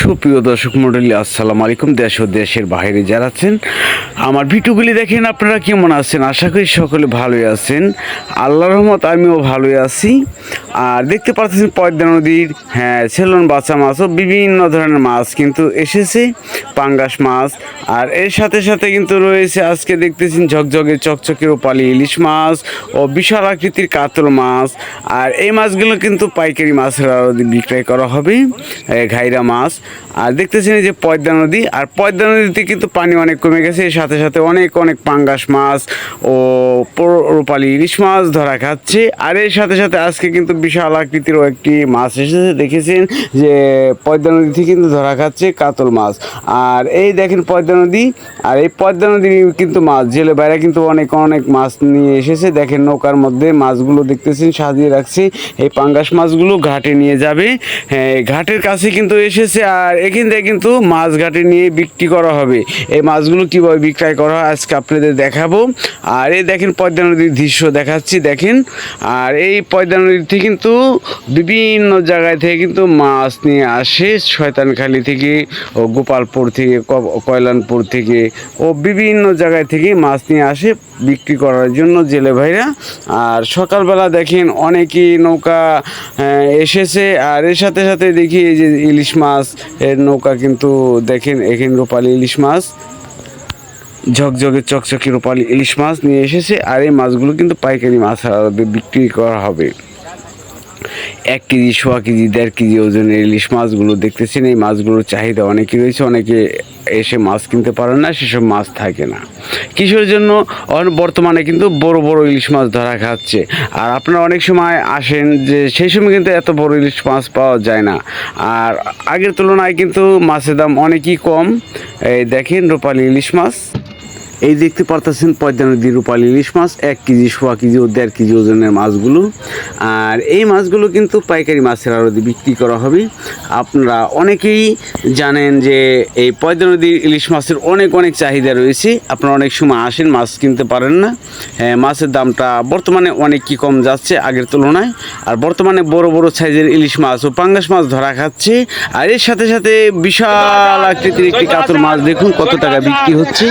সুপ্রিয় দর্শক মন্ডলী, আসসালামু আলাইকুম। দেশ ও দেশের বাইরে যারা আছেন, আমার ভিডিওগুলি দেখেন আপনারা কেমন আছেন? আশা করি সকলে ভালোই আছেন। আল্লাহ রহমত, আমিও ভালোই আছি। আর দেখতে পাচ্ছেন পদ্মা নদীর হ্যাঁ সেলন বাচ্চা মাছ ও বিভিন্ন ধরনের মাছ কিন্তু এসেছে, পাঙ্গাস মাছ। আর এর সাথে সাথে কিন্তু রয়েছে আজকে দেখতেছেন ঝকঝকে, চকচকে রূপালি ইলিশ মাছ ও বিশাল আকৃতির কাতল মাছ। আর এই মাছগুলো কিন্তু পাইকারি মাছের বিক্রয় করা হবে ঘাইরা মাছ। আর দেখতেছেন যে পদ্মা নদী, আর পদ্মা নদীতে কিন্তু পানি অনেক কমে গেছে, এর সাথে সাথে অনেক অনেক পাঙ্গাস মাছ ও রূপালি ইলিশ মাছ ধরা খাচ্ছে। আর এর সাথে সাথে আজকে কিন্তু বিশাল আকৃতিরও একটি মাছ এসেছে। দেখেছেন যে পদ্মা নদীতে কিন্তু ধরা খাচ্ছে কাতল মাছ। আর এই দেখেন পদ্মা নদী, আর এই পদ্মা নদীর কিন্তু মাছ, জেলে বাইরে কিন্তু অনেক অনেক মাছ নিয়ে এসেছে। দেখেন নৌকার মধ্যে মাছগুলো দেখতেছেন, সাজিয়ে রাখছে। এই পাঙ্গাস মাছগুলো ঘাটে নিয়ে যাবে। হ্যাঁ ঘাটের কাছে কিন্তু এসেছে, আর এখান থেকে কিন্তু মাছ ঘাটে নিয়ে বিক্রি করা হবে। এই মাছগুলো কীভাবে বিক্রয় করা হয় আজকে আপনাদের দেখাবো। আর এই দেখেন পদ্মা নদীর দৃশ্য দেখাচ্ছি, দেখেন। আর এই পদ্মা নদীতে কিন্তু বিভিন্ন জায়গায় থেকে কিন্তু মাছ নিয়ে আসে শয়তানখালি থেকে ও গোপালপুর থেকে কয়লানপুর থেকে ও বিভিন্ন জায়গায় থেকে মাছ নিয়ে আসে বিক্রি করার জন্য জেলে ভাইরা। আর সকালবেলা দেখেন অনেকই নৌকা এসেছে আর এর সাথে সাথে দেখি এই যে ইলিশ মাছ, এর নৌকা কিন্তু দেখেন এখানে রূপালি ইলিশ মাছ, ঝকঝকে চকচকে রূপালি ইলিশ মাছ নিয়ে এসেছে আর এই মাছগুলো কিন্তু পাইকারি মাছ বিক্রি করা হবে। এক কেজি, সোয়া কেজি, দেড় কেজি ওজনের ইলিশ মাছগুলো দেখতেছেন। এই মাছগুলোর চাহিদা অনেকই রয়েছে, অনেকে এসে মাছ কিনতে পারে না, সেসব মাছ থাকে না। কিসের জন্য? বর্তমানে কিন্তু বড় বড় ইলিশ মাছ ধরা খাচ্ছে। আর আপনারা অনেক সময় আসেন যে সেই সময় কিন্তু এত বড় ইলিশ মাছ পাওয়া যায় না। আর আগের তুলনায় কিন্তু মাছের দাম অনেকই কম। এই দেখেন রূপালি ইলিশ মাছ। এই দেখতে পারতেছেন পদ্মা নদীর রূপালী ইলিশ মাছ এক কেজি সোয়া কেজি ও দেড় কেজি ওজনের মাছগুলো। আর এই মাছগুলো কিন্তু পাইকারি মাছের আড়তে বিক্রি করা হবে। আপনারা অনেকেই জানেন যে এই পদ্মা নদীর ইলিশ মাছের অনেক অনেক চাহিদা রয়েছে। আপনারা অনেক সময় আসেন মাছ কিনতে পারেন না। হ্যাঁ, মাছের দামটা বর্তমানে অনেক কি কম যাচ্ছে আগের তুলনায়। আর বর্তমানে বড় বড় সাইজের ইলিশ মাছ ও পাঙ্গাস মাছ ধরা খাচ্ছে। আর এর সাথে সাথে বিশাল আকৃতির একটি কাতর মাছ দেখুন কত টাকা বিক্রি হচ্ছে।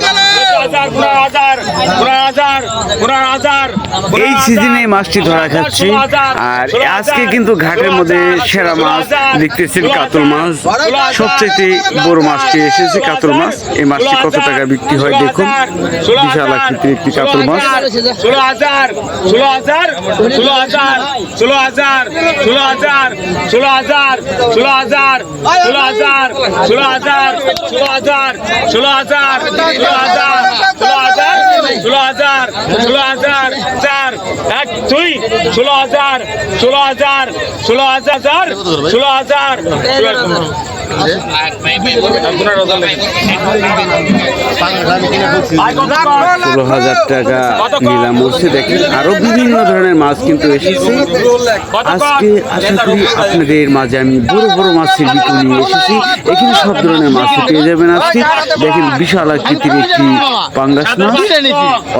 জেলা এই সিজনে মাছটি ধরা খাচ্ছে আর আজকে কিন্তু ঘাটের মধ্যে সেরা মাছ দেখতেছেন কাতল মাছ সবচেয়ে বড় মাছটি এসেছে কাতল মাছ এই মাছটি কত টাকা বিক্রি হয় দেখুন বিশাল আকৃতির একটি কাতল মাছ ষোলো হাজার ষোলো হাজার ষোলো হাজার ষোলো হাজার ষোলো হাজার ষোলো হাজার ষোলো হাজার ষোলো হাজার ষোলো হাজার ষোলো হাজার ষোলো হাজার ষোলো হাজার तुला आजार हजार आजार हजार चार এক, দুই, ষোলো হাজার ষোলো হাজার ষোলো হাজার ষোলো হাজার। ষোলো হাজার টাকা নিলাম হচ্ছে দেখেন আরও বিভিন্ন ধরনের মাছ কিন্তু এসেছে। আজকে আশা করি আপনাদের মাঝে আমি বড় বড় মাছের বিক্রি নিয়ে এসেছি। এখানে সব ধরনের মাছ পেয়ে যাবেন আজকে। দেখেন বিশাল আকৃতির একটি পাঙ্গাস মাছ।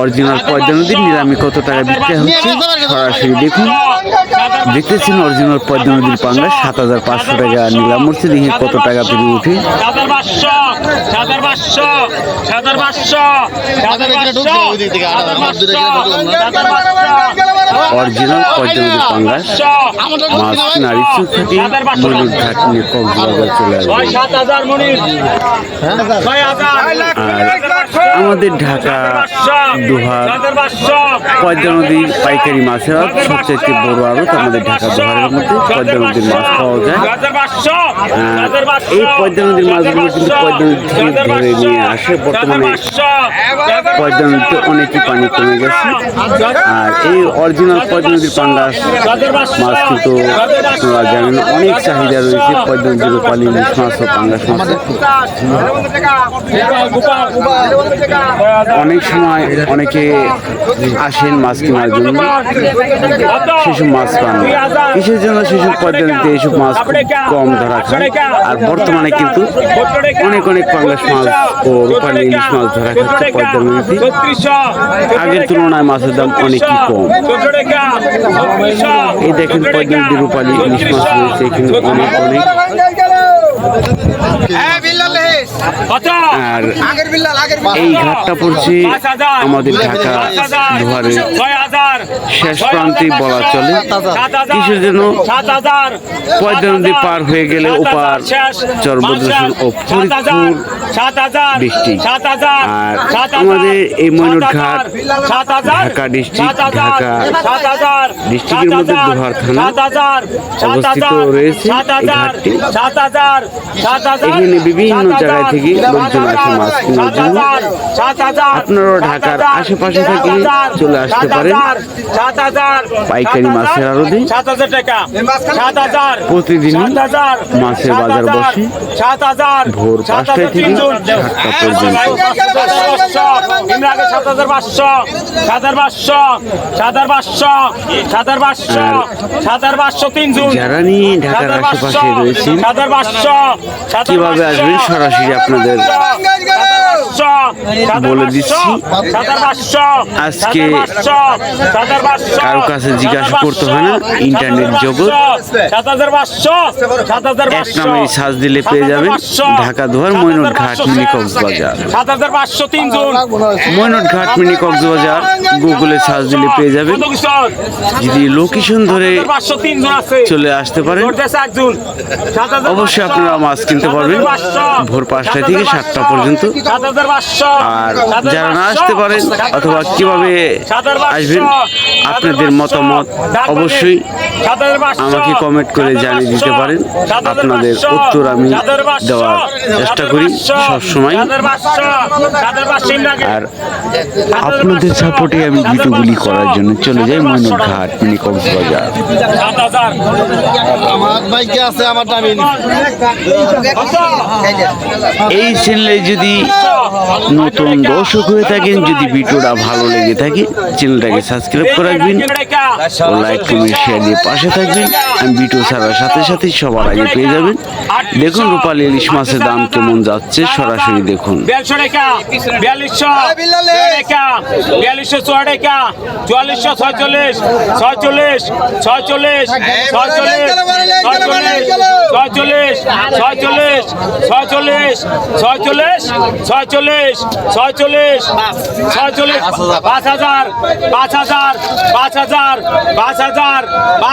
অরিজিনাল পদ্মা নদীর নিলামে কত টাকা বিক্রি হচ্ছে। সরাসরি দেখুন দেখতেছেন অরিজিনাল পদ্মা নদীর পাঙ্গা সাত হাজার পাঁচশো টাকা নিলাম হচ্ছে দেখি কত টাকা পেরে উঠে পাঁচশো সাতার পাঁচশো অরিজিনাল নদীর পাঙ্গাস মাছ নারী চুক্তি ময়ূর ঘাট নিয়ে কক্সবাজার চলে আসবে। আর আমাদের ঢাকা দোহার পদ্মা নদীর পাইকারি মাছের সবচেয়ে বড় আড়ত আমাদের ঢাকা দোহারের মধ্যে পদ্মা নদীর মাছ পাওয়া যায়। এই পদ্মা নদীর মাছগুলো কিন্তু পদ্মা নদী থেকে ধরে নিয়ে আসে। বর্তমানে পদ্মা নদীতে অনেকই পানি কমে গেছে। আর এই অরিজিনাল পদ্মা নদীর পাঙ্গাস মাছ কিন্তু আপনারা জানেন, অনেক চাহিদা রয়েছে পদ্মা নদীর রূপালী ইলিশ মাছ ও পাঙ্গাস মাছের। অনেক সময় অনেকে আসেন মাছ কেনার জন্য, সেসব মাছ পান। কিসের জন্য সেসব পদ্ধতিতে এইসব মাছ কম ধরা খায়। আর বর্তমানে কিন্তু অনেক অনেক পাঙ্গাস মাছ ও রূপালী ইলিশ মাছ ধরা খাচ্ছে পদ্মা নদীতে আগের তুলনায় মাছের দাম অনেকই কম। এই দেখেন পদ্মী রূপালী ইলিশ মাছ রয়েছে অনেক অনেক। আর এই ঘাটটা পড়ছে আমাদের ঢাকা দুয়ারের শেষ প্রান্তে বলা চলে কিসের জন্য পয়দা নদী পার হয়ে গেলে ওপার চর্বদূষণ ও ফরিদপুর বৃষ্টি আর আমাদের এই ময়ূর ঘাট ঢাকা ডিস্ট্রিক্ট ঢাকা ডিস্ট্রিক্টের মধ্যে দোহার থানা অবস্থিত রয়েছে ঘাটটি এখানে বিভিন্ন জায়গায় থেকে লোকজন আছে মাছ ঢাকার আশেপাশে থেকে চলে আসতে পারেন পাইকারি মাছের আরদে প্রতিদিন মাছের বাজার বসে ভোর পাঁচটা থেকে সাতটা পর্যন্ত যারা নিয়ে ঢাকার আশেপাশে রয়েছেন কীভাবে আসবেন সরাসরি আপনাদের বলে দিচ্ছি আজকে কারও কাছে জিজ্ঞাসা করতে হয় না ইন্টারনেট জগৎ। এক নামে সাজ দিলে পেয়ে যাবেন ঢাকা ধোয়ার মৈনট ঘাট মিনি কক্সবাজার মৈনট ঘাট মিনি কক্সবাজার গুগলে সাজ দিলে পেয়ে যাবেন। যদি লোকেশন ধরে চলে আসতে পারেন। অবশ্যই আপনারা মাছ কিনতে পারবেন। ভোর পাঁচটা থেকে সাতটা পর্যন্ত। আর যারা না আসতে পারেন অথবা কীভাবে আসবেন আপনাদের মতামত অবশ্যই আমাকে কমেন্ট করে জানিয়ে দিতে পারেন। আপনাদের উত্তর আমি দেওয়ার চেষ্টা করি সবসময়। আর আপনাদের সাপোর্টে আমি ভিডিওগুলি করার জন্য চলে যাই ময়ূর ঘাট মিনি কক্সবাজার এই চ্যানেলে যদি নতুন দর্শক হয়ে থাকেন যদি ভিডিওটা ভালো লেগে থাকে চ্যানেলটাকে সাবস্ক্রাইব করে রাখবেন। লাইক কমেন্ট শেয়ার দিয়ে পাশে থাকবেন আমি ভিডিও ছাড়ার সাথে সাথে সবার আগে পেয়ে যাবেন দেখুন রূপালী ইলিশ মাছের দাম কেমন যাচ্ছে সরাসরি দেখুন বিয়াল্লিশশো ছয় টাকা চুয়াল্লিশশো ছয়চল্লিশ ছয়চল্লিশ ছয়চল্লিশ ছয়চল্লিশ ছয়চল্লিশ ছয়চল্লিশ ছয়চল্লিশ ছয়চল্লিশ ছয়চল্লিশ ছয়চল্লিশ ছয়চল্লিশ পাঁচ হাজার পাঁচ হাজার পাঁচ হাজার পাঁচ হাজার পাঁচ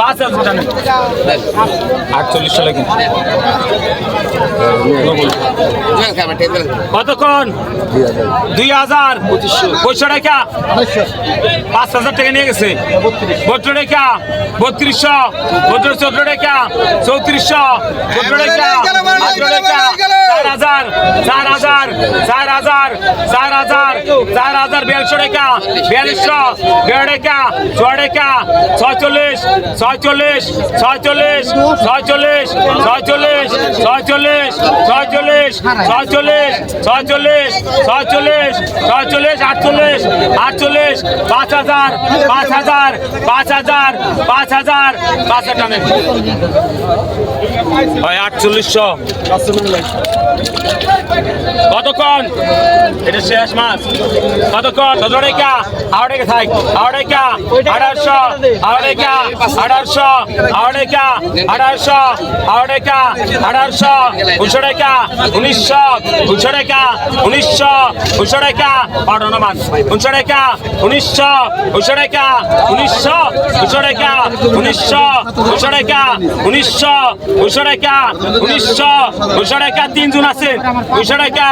হাজার পাঁচ হাজার আটচল্লিশশো লাগে কতক্ষণ? দুই হাজার। পঁচিশশো টাকা। পাঁচ হাজার টাকা নিয়ে গেছে। বত্র টাকা। বত্রিশশো। বত্র চোদ্দ টাকা। চৌত্রিশশো। চোদ্দ টাকা। চার হাজার চার হাজার চার হাজার চার হাজার চার হাজার বিয়াল্লিশশো টাকা। বিয়াল্লিশশো দেড় টাকা ছয় টাকা ছয়চল্লিশ ছয়চল্লিশ ছয়চল্লিশ ছয়চল্লিশ ছয়চল্লিশ ছয়চল্লিশ ছয়চল্লিশ সাতচল্লিশ ছয়চল্লিশ ছয়চল্লিশ ছয়চল্লিশ ছয়চল্লিশ, আটচল্লিশ আটচল্লিশ, পাঁচ হাজার পাঁচ হাজার পাঁচ হাজার পাঁচ হাজার পাঁচ হাজার ভাই, আটচল্লিশশো। কতক্ষণ? এটা শেষ মাস কতক্ষণ? সতেরো টাকা আড়াইকা থাক আড়াইকা আড়াইশো আড়াইকা আড়াইশো আড়াইকা আড়াইশো আড়াইকা আড়াইশো দুশো টাকা উনিশশো উনিশশো টাকা উনিশশো উনিশশো টাকা আঠারো মান উনিশশো টাকা উনিশশো উনিশশো টাকা উনিশশো উনিশশো টাকা উনিশশো উনিশশো টাকা উনিশশো উনিশশো টাকা উনিশশো উনিশশো টাকা তিনজন আছে উনিশশো টাকা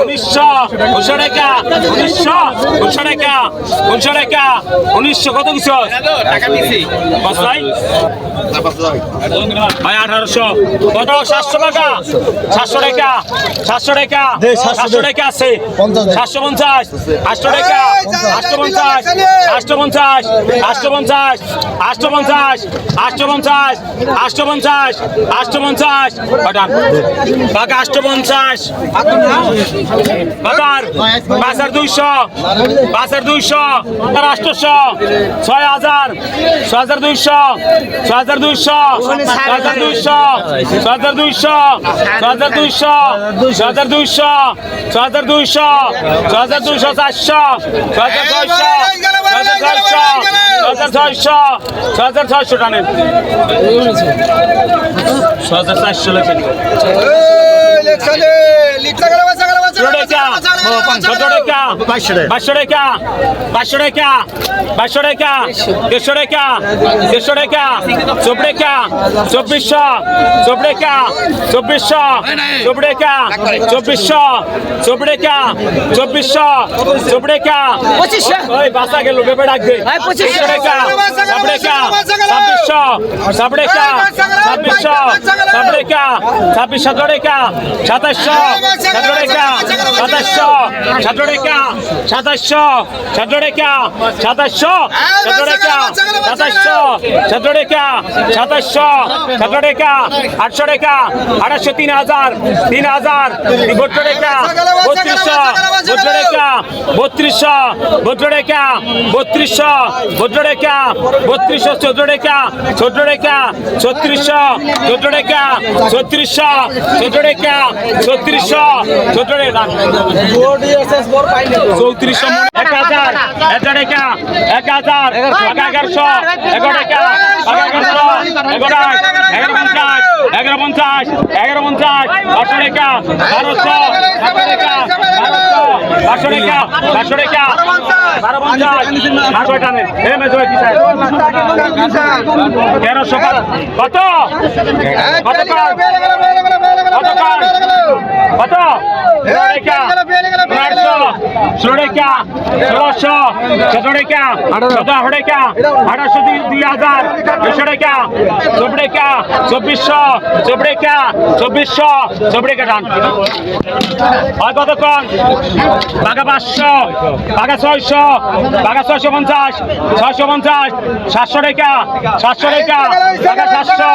উনিশশো উনিশশো টাকা উনিশশো উনিশশো টাকা উনিশশো টাকা উনিশশো কত কিছু ভাই আঠারোশো। কত? সাতশো টাকা। সাতশো টাকা। সাতশো টাকা। সাতশো টাকা আছে। সাতশো পঞ্চাশ। আটশো টাকা। আটশো পঞ্চাশ। আটশো পঞ্চাশ। আটশো পঞ্চাশ। আটশো পঞ্চাশ। আটশো পঞ্চাশ। আটশো পঞ্চাশ। আটশো পঞ্চাশ। পাঠান বাকি আটশো পঞ্চাশ। হাজার পাঁচ হাজার দুইশো। পাঁচ হাজার দুইশো। তার আটশোশো ছয় হাজার। ছয় হাজার দুইশো। ছয় হাজার দুইশো। ছয় হাজার দুইশো। ছয় হাজার দুইশো ছ হাজার দুইশো ছ হাজার দুইশো ছ হাজার দুইশো ছ হাজার দুইশো চারশো ছ হাজার ছয়শো ছ হাজার ছয়শো ছ হাজার ছয়শো ছ হাজার ছয়শো টানেন ছ হাজার চারশো লেখেন ষোলো টাকা সতেরো টাকা পাঁচশো টাকা পাঁচশো টাকা পাঁচশো টাকা দেড়শো টাকা দেড়শো টাকা চব্বিশ টাকা চব্বিশশো চব্বিশ টাকা চব্বিশ টাকা চব্বিশ টাকা টাকা চব্বিশ টাকা। টাকা চব্বিশ ওই বাসা গেল বেবে ডাকবে। পঁচিশশো। টাকা ছাব্বিশ টাকা। ছাব্বিশশো সাবড়েকা ছাব্বিশশো সাবড়েকা ছাব্বিশ সতেরোকা সাতাশশো সতেরোকা সাতাশশো সতেরোকা সাতাশশো সতেরোকা সাতাশশো সতেরোকা সাতাশশো সতেরোকা সাতাশশো সতেরোকা আটশো টাকা আঠাশশো তিন হাজার তিন হাজার বত্র টাকা বত্রিশশো বত্র টাকা বত্রিশশো বত্র টাকা বত্রিশশো বত্র টাকা বত্রিশশো, চোদ্দ টাকা চোদ্দ টাকা ছত্রিশশো চোদ্দ টাকা ছত্রিশশো চোদ্দ টাকা ছত্রিশশো চোদ্দ টাকা চৌত্রিশশো এক হাজার এক টাকা এক হাজার এগারোশো এগারো টাকা এগারোশো এগারো এগারো পঞ্চাশ এগারো পঞ্চাশ এগারো পঞ্চাশ পাঁচশো টাকা বারোশো বারো টাকা বারোশো পাঁচশো টাকা পাঁচশো টাকা বারো পঞ্চাশ আটশো কি তেরোশো কত কত কত কত ষোলো টাকা ষোলোশো সতেরো টাকা সতেরো টাকা আঠারোশো দুই হাজার দুশো টাকা চব্বিশ টাকা চব্বিশশো চব্বিশ টাকা চব্বিশশো চব্বিশ টাকা টান। হয় কতক্ষণ? বাঘা পাঁচশো, বাঘা ছয়শো বাঘা ছয়শো পঞ্চাশ ছয়শো পঞ্চাশ সাতশো টাকা সাতশো টাকা বাঘা সাতশো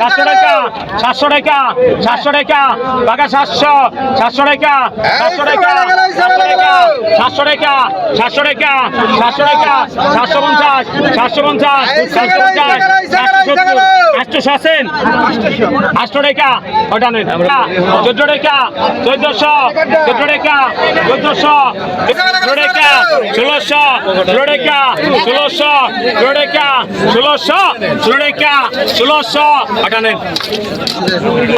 সাতশো টাকা সাতশো টাকা সাতশো টাকা বাঘা সাতশো সাতশো টাকা সাতশো টাকা সাতশো টাকা সাতশো টাকা সাতশো টাকা সাতশো টাকা সাতশো পঞ্চাশ সাতশো পঞ্চাশ সাতশো পঞ্চাশ। আটশো আছেন। আটশো টাকা ওটা নেন চোদ্দ টাকা চোদ্দশো চোদ্দ টাকা চোদ্দশো ষোলো টাকা ষোলোশো ষোলো টাকা ষোলোশো ষোলো টাকা ষোলোশো ষোলো টাকা ষোলোশো ওটা নেন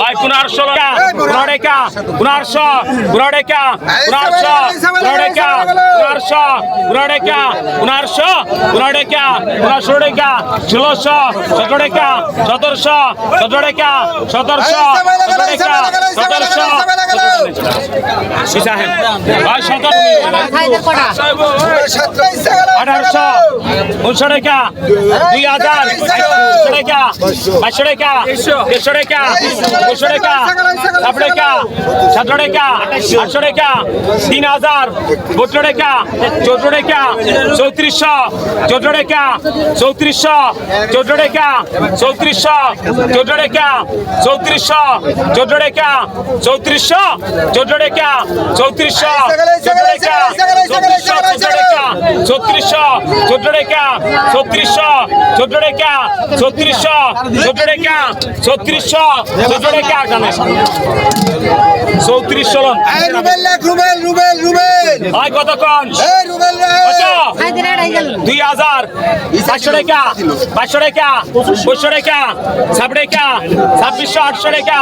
হয় পনেরোশো টাকা পনেরো টাকা পনেরোশো পনেরো টাকা পনেরোশো পনেরো টাকা পনেরোশো পনেরো টাকা পনেরোশো পনেরো টাকা পনেরোশো টাকা ষোলোশো সতেরো টাকা সতেরোশো সতেরো টাকা সতেরোশো সতেরো টাকা সতেরোশো সতেরো আঠারোশো উনশো টাকা দুই হাজার টাকা বাইশশো টাকা দেড়শো টাকা দুশো টাকা সাত টাকা সতেরো টাকা আটশো টাকা তিন হাজার বত্রিশ টাকা চৌত্রিশশো টাকা চৌত্রিশশো টাকা চৌত্রিশশো চৌদ্দ টাকা চৌত্রিশশো চৌদ্দ টাকা চৌত্রিশশো চৌদ্দ টাকা চৌত্রিশশো চৌদ্দ টাকা চৌত্রিশশো চৌদ্দ টাকা ছত্রিশশো চোদ্দ টাকা ছত্রিশশো চোদ্দ টাকা ছত্রিশশো চোদ্দ টাকা ছত্রিশশো চোদ্দ জানে। চৌত্রিশশো রুবেল রুবেল রুবেল রুবেল। হয় কতক্ষণ? রুবেল দুই হাজার। পাঁচশো টাকা পাঁচশো টাকা পঁচিশশো টাকা ছাব্বিশ টাকা, ছাব্বিশশো আটশো টাকা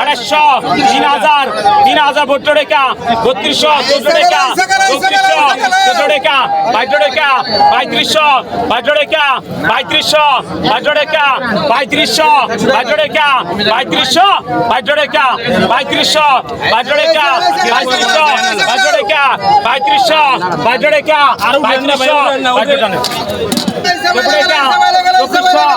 আড়াইশো তিন হাজার তিন হাজার বত্রিশ টাকা বত্রিশশো চোদ্দ টাকা চৌত্রিশশো চোদ্দ টাকা বাইশ টাকা, পঁয়ত্রিশশো বাইশ টাকা, পঁয়ত্রিশশো বাইশ টাকা, পঁয়ত্রিশশো বাইশ টাকা, পঁয়ত্রিশশো বাইশ টাকা, পঁয়ত্রিশশো বাইশ টাকা, পঁয়ত্রিশশো বাইশ টাকা, পঁয়ত্রিশশো বাইশ টাকা, পঁয়ত্রিশশো বাইশ টাকা চোদ্দ টাকা চব্বিশশো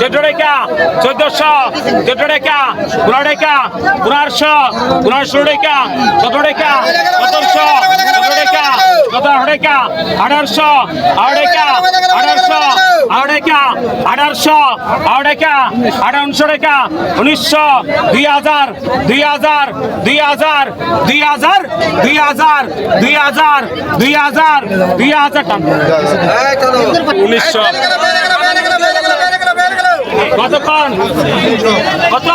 চোদ্দ টাকা চোদ্দশো চোদ্দ টাকা পনেরো টাকা পনেরোশো পনেরোশো টাকা সতেরো টাকা সতেরোশো সতেরো টাকা সতেরো টাকা আঠারোশো আঠারো টাকা আঠারোশো আঠারো টাকা আঠারোশো আঠারো টাকা আঠারোশো টাকা উনিশশো দুই হাজার দুই হাজার দুই হাজার দুই হাজার দুই হাজার দুই হাজার দুই হাজার দুই হাজার উনিশশো। কতক্ষণ কত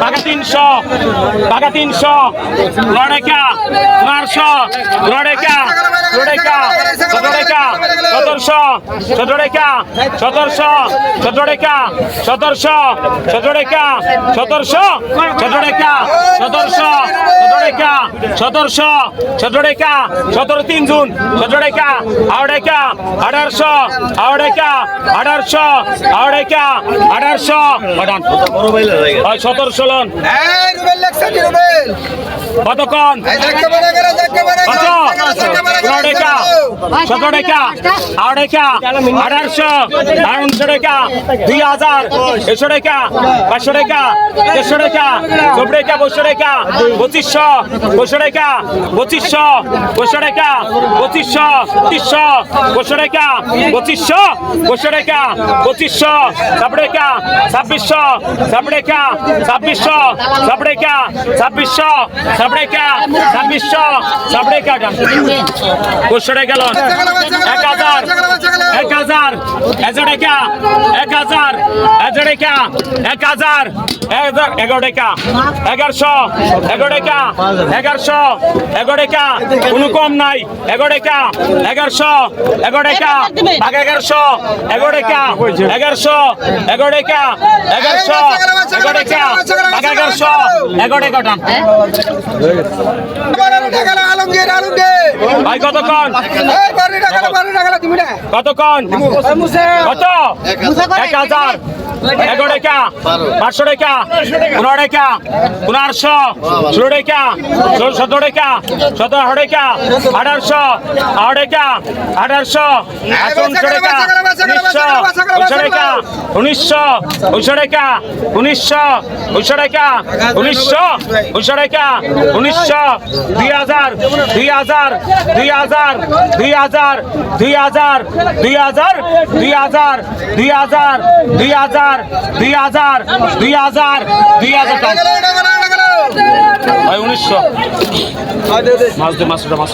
টাকা তিনশো টাকা তিনশো লড়াইকা মারশো লড়াইকা লড়াইকা সদরেকা সদরশো সদরেকা সদরশো সদরেকা সদরশো সদরেকা সদরশো সদরেকা সদরশো সদরেকা সদরশো সদরেকা সদর তিন জুন সদরেকা আড়েকা আড়ারশো আড়েকা আড় আঠারোশো আড়াইকা আঠারোশো। সতেরোশো লন। কতক্ষণ? সতেরো টাকা আড়াই টাকা আঠারোশো আড়াইশো টাকা দুই হাজার একশো টাকা পাঁচশো টাকা দেড়শো টাকা চব্বিশ টাকা পঁচিশশো টাকা পঁচিশশো পঁচিশশো টাকা পঁচিশশো পঁচিশশো। টাকা পঁচিশশো। তিরিশশো পঁচিশশো। টাকা পঁচিশশো পঁচিশশো। টাকা পঁচিশশো ছাব্বিশ টাকা ছাব্বিশশো ছাব্বিশ টাকা ছাব্বিশশো ছাব্বিশ টাকা ছাব্বিশশো ছাব্বিশ টাকা ছাব্বিশশো ছাব্বিশ টাকা পঁচিশশো টাকা গেল। এক হাজার এক হাজার এগারো টাকা এক হাজার এগারো টাকা এক হাজার, এগারো টাকা এগারোশো এগারো টাকা এগারোশো কোনো কম নাই। এগারোটা এগারোশো এগারোটা এগারোশো এগারোটা এগারোশো এগারোটা আলমগীর আলমগীর ভাই কতক্ষণ? কতক্ষণ? কত? এক হাজার। এগারো টাকা পাঁচশো টাকা পনেরো টাকা পনেরোশো, ষোলো টাকা সতেরো টাকা সতেরো আঠারো টাকা আঠারোশো, আঠারো টাকা আঠারোশো উনিশশো টাকা উনিশশো উনিশশো টাকা উনিশশো উনিশশো টাকা উনিশশো উনিশশো টাকা উনিশশো, দুই হাজার দুই হাজার দুই হাজার দুই হাজার দুই হাজার দুই হাজার দুই হাজার দুই হাজার দুই হাজার দুই হাজার দুই হাজার দুই হাজার ভাই উনিশশো। মাছ দে মাছ মাছ